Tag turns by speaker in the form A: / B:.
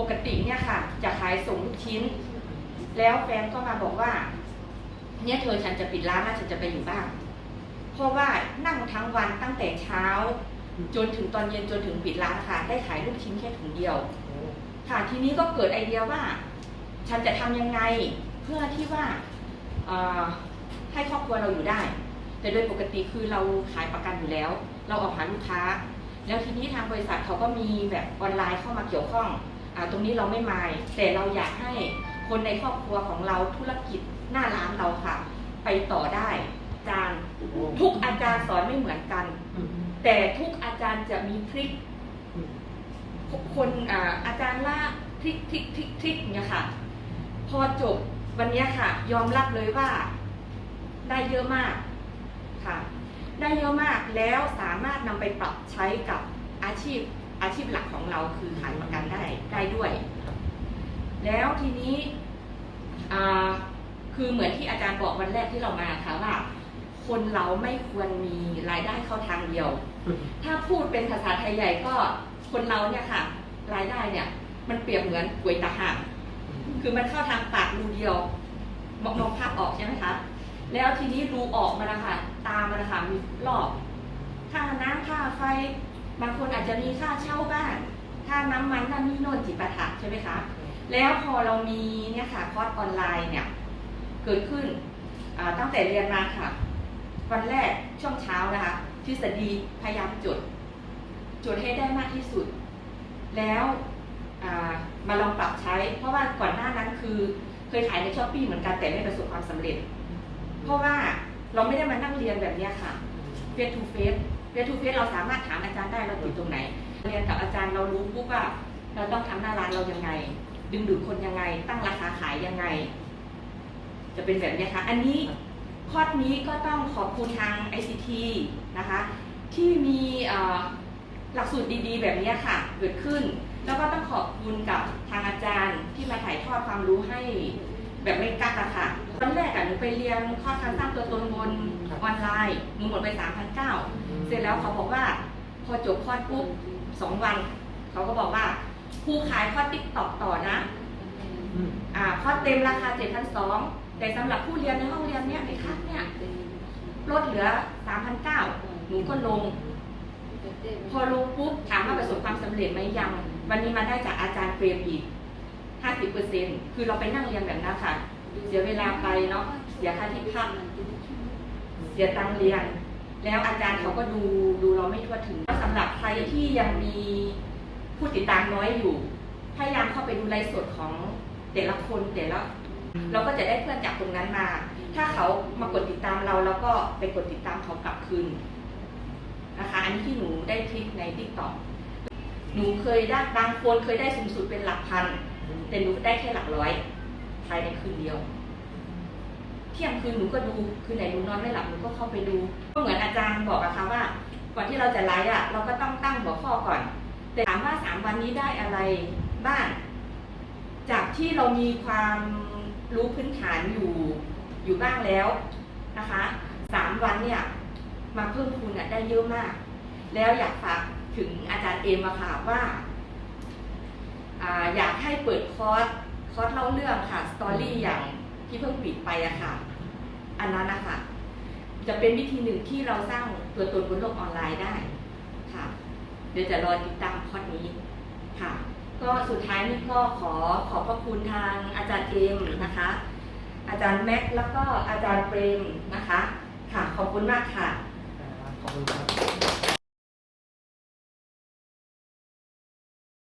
A: ปกติเนี่ยค่ะ จะขายส่งลูกชิ้น แล้วแฟนก็มาบอกว่า เนี่ยเธอฉันจะปิดร้านฉันจะไปอยู่บ้านเพราะว่านั่งทั้งวันตั้งแต่เช้า จนถึงตอนเย็นจนถึงปิดร้านค่ะ ได้ขายลูกชิ้นแค่ถุงเดียว ค่ะทีนี้ก็เกิดไอเดียว่า ฉันจะทำยังไงเพื่อที่ว่าให้ครอบครัวเราอยู่ได้ แต่โดยปกติคือเราขายประกันอยู่แล้ว เราออกหาลูกค้า แล้วทีนี้ทางบริษัทเขาก็มีแบบออนไลน์เข้ามาเกี่ยวข้อง ตรงนี้เราไม่มาย แต่เราอยากให้คนในครอบครัวของเราธุรกิจหน้าร้านเราค่ะ ไปต่อได้อาจารย์ทุกอาจารย์สอนไม่เหมือนกัน แต่ทุกอาจารย์จะมีทริคคนอ่าอาจารย์ละทริกทริกทริกทริกเนี่ยค่ะ พอจบวันนี้ค่ะ ยอมรับเลยว่า ได้เยอะมากค่ะ ได้เยอะมากแล้วสามารถนำไปปรับใช้กับอาชีพ อาชีพหลักของเราคือขายประกันได้ได้ด้วย แล้วทีนี้อ่าคือเหมือนที่อาจารย์บอกวันแรกที่เรามาค่ะว่า คนเราไม่ควรมีรายได้เข้าทางเดียว ถ้าพูดเป็นภาษาไทยใหญ่ก็คนเราเนี่ยค่ะ รายได้เนี่ย มันเปรียบเหมือนก๋วยตาห่างคือมันเข้าทางปากรูเดียวมองมองภาพออกใช่ไหมคะแล้วทีนี้รูออกมานะคะตามมานะคะมีรอบค่าน้ำค่าไฟ บางคนอาจจะมีค่าเช่าบ้านค่าน้ำมันนั่นนี่โน่นจิปาถะใช่ไหมคะ แล้วพอเรามีเนี่ยค่ะคอร์สออนไลน์เนี่ยเกิดขึ้นตั้งแต่เรียนมาค่ะ วันแรกช่วงเช้านะคะทฤษฎีพยายามจดจดให้ได้มากที่สุด แล้วมาลองปรับใช้ เพราะว่าก่อนหน้านั้นคือเคยขายในช้อปปีเหมือนกันแต่ไม่ประสบความสำเร็จ เพราะว่าเราไม่ได้มานั่งเรียนแบบนี้ค่ะเฟสทูเฟส เฟสทูเฟสเราสามารถถามอาจารย์ได้เราติดตรงไหน เรียนกับอาจารย์เรารู้ปุ๊บว่า เราต้องทำหน้าร้านเรายังไง ดึงดูดคนยังไง ตั้งราคาขายยังไง จะเป็นแบบเนี้ยค่ะ อันนี้คอร์สนี้ก็ต้องขอบคุณทาง ICT นะคะ ที่มีเอ่อหลักสูตรดีๆ แบบเนี้ยค่ะ เกิดขึ้น แล้วก็ต้องขอบคุณกับทางอาจารย์ที่มาถ่ายทอดความรู้ให้ แบบไม่กักอะค่ะตอนแรกอะหนูไปเรียนคอร์สการสร้างตัวตนบน
B: ครับ
A: ออนไลน์หนูหมดไป3 0 0เสร็จแล้วเขาบอกว่า พอจบคอร์สปุ๊บสองวัน เขาก็บอกว่าครูขายคอร์สติ๊กตอกต่อนะอ่าคอร์สเต็มราคา7,200แต่สำหรับผู้เรียนในห้องเรียนเนี้ยในคลาสเนี้ยลดเหลือ3,900หนูก็ลง พอลงปุ๊บถามว่าประสบความสำเร็จไหมยัง วันนี้มาได้จากอาจารย์เปรมอีก 50%คือเราไปนั่งเรียนแบบนั้นค่ะ เสียเวลาไปเนาะ เสียค่าที่พัก เสียตังเรียน แล้วอาจารย์เขาก็ดูดูเราไม่ทั่วถึงสำหรับใครที่ยังมีผู้ติดตามน้อยอยู่ พยายามเข้าไปดูไลฟ์สดของแต่ละคนแต่ละ เราก็จะได้เพื่อนจากตรงนั้นมา ถ้าเขามากดติดตามเราแล้วก็ไปกดติดตามเขากลับคืนนะคะ อันนี้ที่หนูได้ทริคในทิกต็อกหนูเคยได้บางคนเคยได้สูงสุดเป็นหลักพัน แต่หนูได้แค่หลักร้อยภายในคืนเดียว เที่ยงคืนหนูก็ดูคืนไหนหนูนอนไม่หลับหนูก็เข้าไปดูก็เหมือนอาจารย์บอกอะค่ะว่า ก่อนที่เราจะไลฟ์อะเราก็ต้องตั้งหัวข้อก่อน แต่ถามว่าสามวันนี้ได้อะไรบ้างจากที่เรามีความรู้พื้นฐานอยู่อยู่บ้างแล้วนะคะสามวันเนี่ยมาเพิ่มทุนอะได้เยอะมาก แล้วอยากฝากถึงอาจารย์เอมอะค่ะว่า อยากให้เปิดคอร์สคอร์สเล่าเรื่องค่ะสตอรี่อย่างที่เพิ่งปิดไปอะค่ะ อันนั้นนะคะจะเป็นวิธีหนึ่งที่เราสร้างตัวตนบนโลกออนไลน์ได้ค่ะ เดี๋ยวจะรอติดตามคอร์สนี้ค่ะ ก็สุดท้ายนี่ก็ขอขอบพระคุณทางอาจารย์เอมนะคะ อาจารย์แม็กซ์แล้วก็อาจารย์เปรมนะคะ ค่ะขอบคุณมากค่ะ
B: ขอบคุณครับ